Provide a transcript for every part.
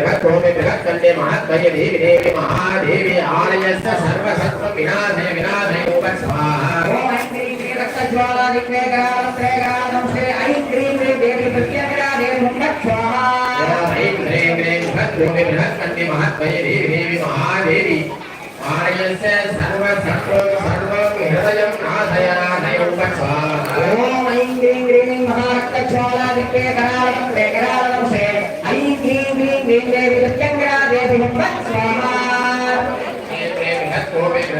जगत् कोमे जगत् कण्डे महद्वय देवि देवि महादेवि आलयस्य सर्वसत्त्व विनाशय विनाशय उपस्वाहा ओम श्री श्री रक्तज्वाला निग्नेगार त्रेगारं श्री ऐं उपस्वाहा ओम ऐं क्रीं क्रीं महारक्तज्वाला निग्नेगार त्रेगारं श्री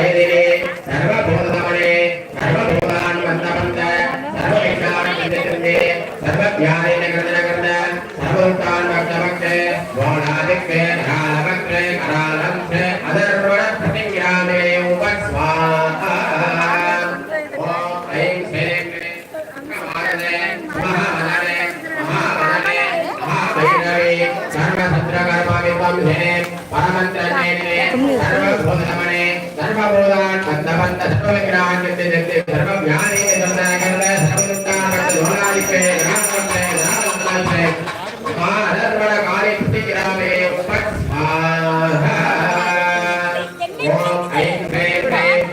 பிரேதினே சர்வபூதமணே சர்வபூதான் மந்தமந்த சர்வவிக்னானம் விந்திருந்தே சர்வத்யாதேன கிருதன சர்வபூதான் பந்தவந்த சர்வவிக்ராஜ்யத்தை ஜெயத்தை சர்வம் யானே சந்தகர்ண சர்வமுத்தானந்த லோலாதிப்பே ராமந்தே ராமந்தே மாதர்வண காலை புத்தி கிராமே ஓம் ஐம் பிரேம் பிரேம்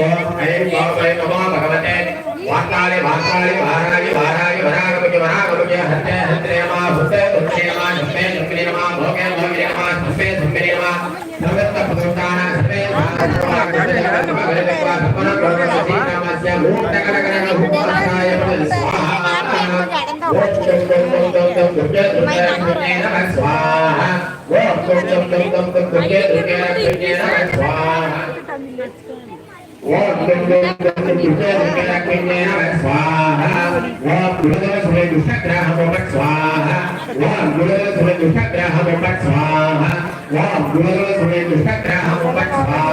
ஓம் ஐம் பாபை நமோ பகவதே வாக்காளி வாக்காளி வாராகி வாராகி வராகபுஜ வராகபுஜ ஹத்தே ஹத்ரேமா புத்தே புத்தேமா சுப்பே சுப்பிரேமா போகே போகிரேமா சுப்பே स्वाहा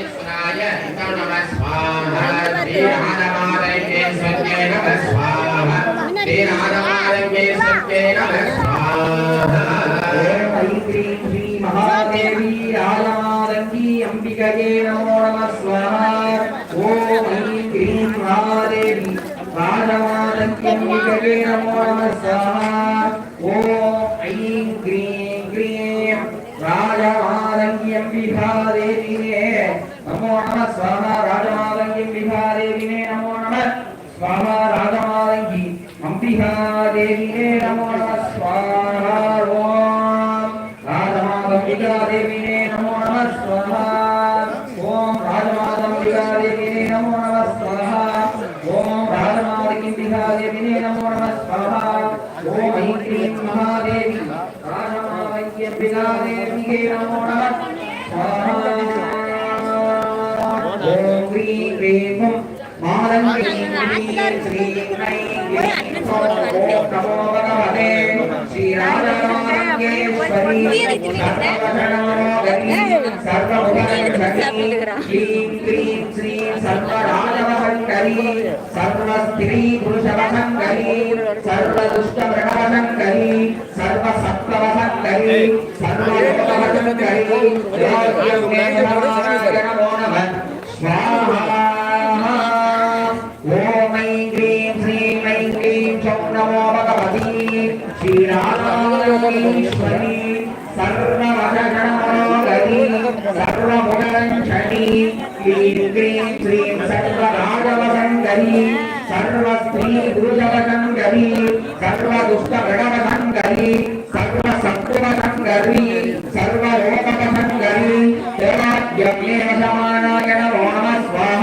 ईश्वराय नमः स्वाहा श्रीराधमारण्ये सत्ये नमः स्वाहा श्रीराधमारण्ये सत्ये नमः स्वाहा महादेवी राजमादंगी अंबिकये नमो नमः स्वाहा ओम ऐं क्रीं महादेवी राजमादंगी अंबिकये नमो नमः स्वाहा దేహినే నమో నమ. స్వామ రాజమాలంగి బిహారేవినే నమో నమ. స్వామ రాజమాలంగి అంబిహాదేవినే నమో నమ. స్వాహ ఓం రాజమాలంబికాదేవినే నమో నమ. స్వాహ ఓం రాజమాలంబికాదేవినే నమో మహాదేవి రాజమాలంబికాదేవినే నమో నమ. సర్వస్త్రీ పురుషవసంకరీ సర్వదుష్టవృణవసంకరీ సర్వసత్వవసంకరీ సర్వలోకవసంకరీ స్వాహ శ్రీం శ్రీం సర్వరాగవసంకరీ సర్వస్త్రీ భూజవసంకరీ సర్వదుష్టభగవసంకరీ సర్వసత్వసంకరీ సర్వలోకవసంకరీ దేవాద్యమేవ సమానాయ నమో నమ స్వాహ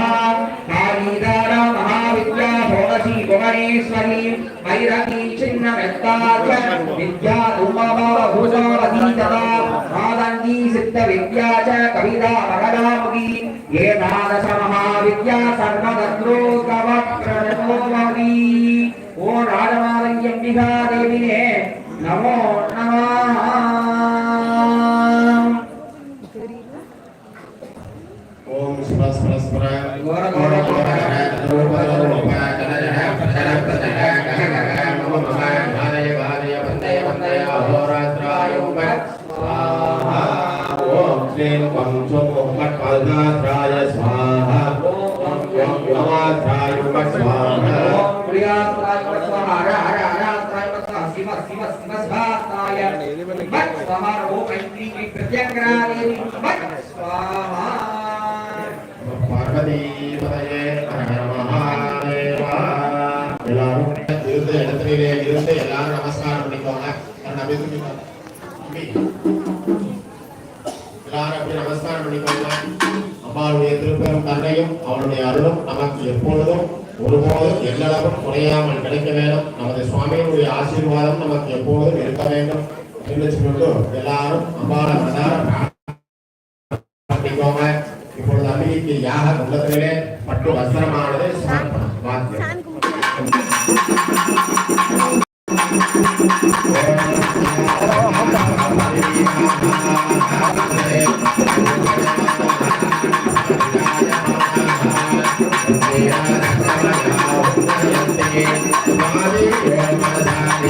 విద్యా రూపభూజవతీ తదా ఏదాదశ మహావిద్యా సర్వదత్రోగవక్రమోవీ ఓ రాజమాలయ్యం విహార स्वाहाय मत् स्वाहा ओम ऐं क्लीं क्लीं प्रत्यङ्गरादेवी मत् स्वाहा பார்வதி பதையே ஹர மகாதேவா எல்லாரும் இருந்த இடத்திலே இருந்து எல்லாரும் நமஸ்காரம் பண்ணிக்கோங்க எல்லாரும் அப்படியே தூக்கி தம்பி. எல்லாரும் அப்படி நமஸ்காரம் பண்ணிக்கோங்க அம்மாவுடைய திருப்பெரும் தன்னையும் அவளுடைய அருளும் நமக்கு எப்பொழுதும் ஒருபோதும் எல்லளவும் குறையாமல் கிடைக்க வேண்டும். நமது சுவாமியினுடைய ஆசீர்வாதம் நமக்கு எப்போதும் இருக்க வேண்டும். என்று சொல்லிட்டு எல்லாரும் அம்பால மனதார பண்ணிக்கோங்க இப்பொழுது அம்பிகைக்கு யாக உள்ளத்திலே பட்டு வஸ்திரமானது சமர்ப்பணம். வாத்தியம்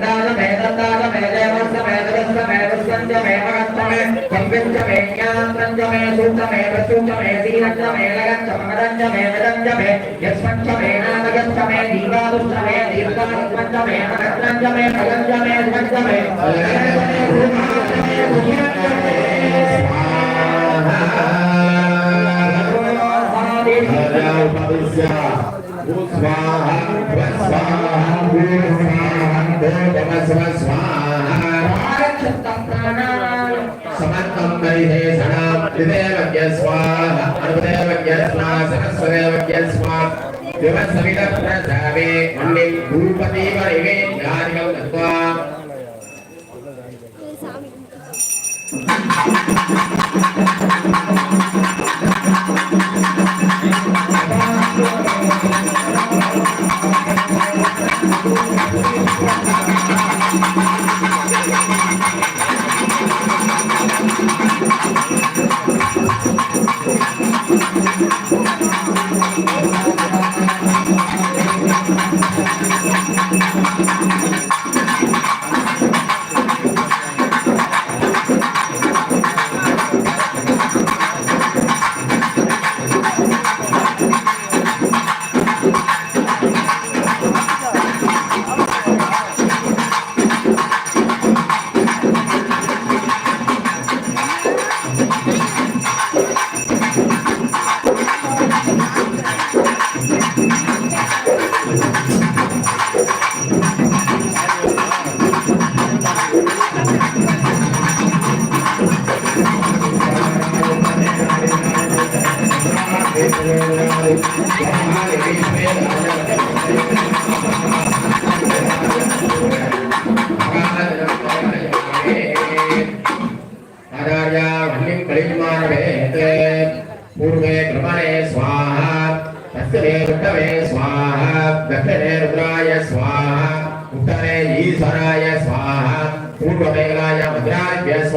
मेदाग मेदत्ताग मेदेवस्य मेदगस्य मेदस्यञ्च मेमगत्वमे सम्विञ्च मेज्ञानत्रञ्च मे सूक्त मे प्रसूक्त मे सीरञ्च मेलगच्छ मगदञ्च मेदञ्च मे यस्मच्च मेनानगच्छ मे दीवादुश्च मे दीर्घमत्मच्च मे मगत्रञ्च मे भगञ्च मे ध्वञ्च मे भगञ्च मे भूमाच्च मे भूमिरञ्च मे स्वाहा स्वाहा स्वाहा సమర్థం పరిదేశనం త్రిదేవజ్ఞ స్వాహ అనుదేవజ్ఞ స్వాహ సరస్వదేవజ్ఞ స్వాహ వివసవిత ప్రజావే ఉండి భూపతీవ రివే జ్ఞానికం దత్వా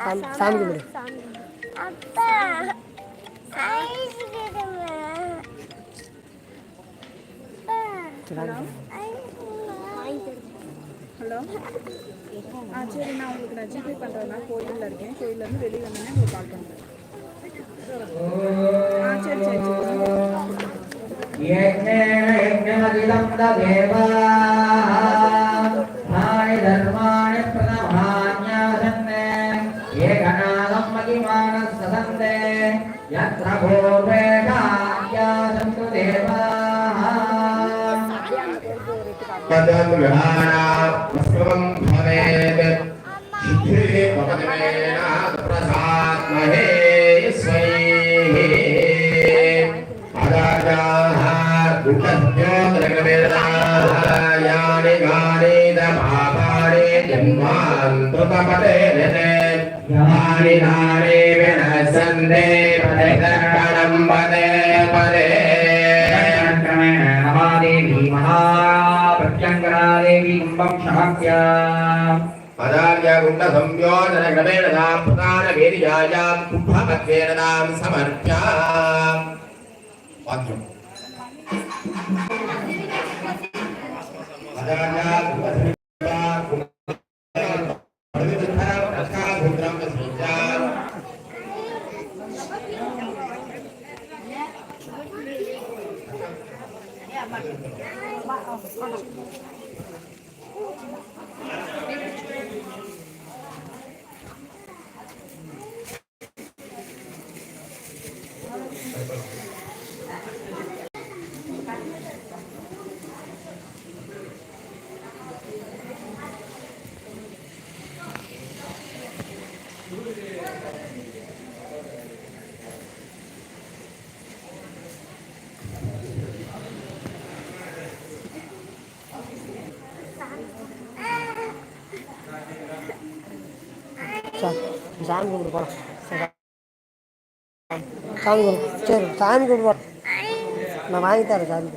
சாமி கும்பிடு ஹலோ ஆ சரி நான் உங்களுக்கு நான் ஜிபே பண்ணுறேன்னா கோயிலில் இருக்கேன். கோயிலேருந்து வெளியே வந்தேன்னா உங்களுக்கு கால் பண்ணுறேன் ஆ சரி சரி சரி. என்ன என்ன தேவா? పదగృహాణం భవేత్ శుద్ధిరే పదమేన ప్రసాద్మహే స్వైః అదాదాః గుణజ్ఞోత్రగవేదాయాని గానేద మహాపాడే జన్మాంతృతపతే నిదే ധാരി ധാരേ വിനസന്ദേ പദേ കരണം പദേ പദേ നമാദേവി മഹാപ്രത്യങ്കരാദേവി കുംഭം ക്ഷമക്യ പദാര്യാകുണ്ട സംയോജന ക്രമേണ നാം പ്രധാന വേദിയായാം കുംഭപത്വേന നാം സമർപ്പ്യാം വാക്യം പദാര്യാകുണ്ട Terima kasih. சாமி கும்பிடு போகிறோம் சாமி கும்பிடு சரி சாமி கும்பிடு போகிறோம் நான் வாங்கித்தரேன் சாமி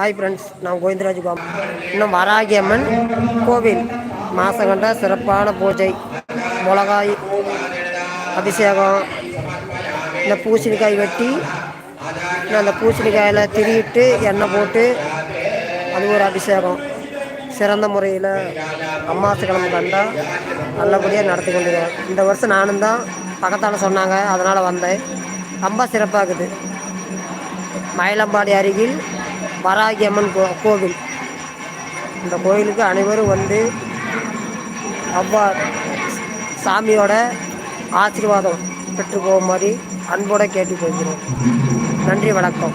ஹாய் ஃப்ரெண்ட்ஸ் நான் கோவிந்தராஜ் பாம் இன்னும் வராகி அம்மன் கோவில். மாதம் கண்ட சிறப்பான பூஜை. மிளகாய் அபிஷேகம். இந்த பூசணிக்காய் வெட்டி அந்த பூசணிக்காயில் திரியிட்டு எண்ணெய் போட்டு அது ஒரு அபிஷேகம். சிறந்த முறையில் அம்மாசு கிழமை கண்டா நல்லபடியாக நடத்தி கொண்டிருக்கேன் இந்த வருஷம் நானும் தான் பக்கத்தால் சொன்னாங்க அதனால் வந்தேன். ரொம்ப சிறப்பாகுது. மயிலம்பாடி அருகில் வராகி அம்மன் கோ கோவில். இந்த கோயிலுக்கு அனைவரும் வந்து அவ்வா சாமியோட ஆசீர்வாதம் பெற்று மாதிரி அன்போடு கேட்டு போகிறோம் நன்றி வணக்கம்.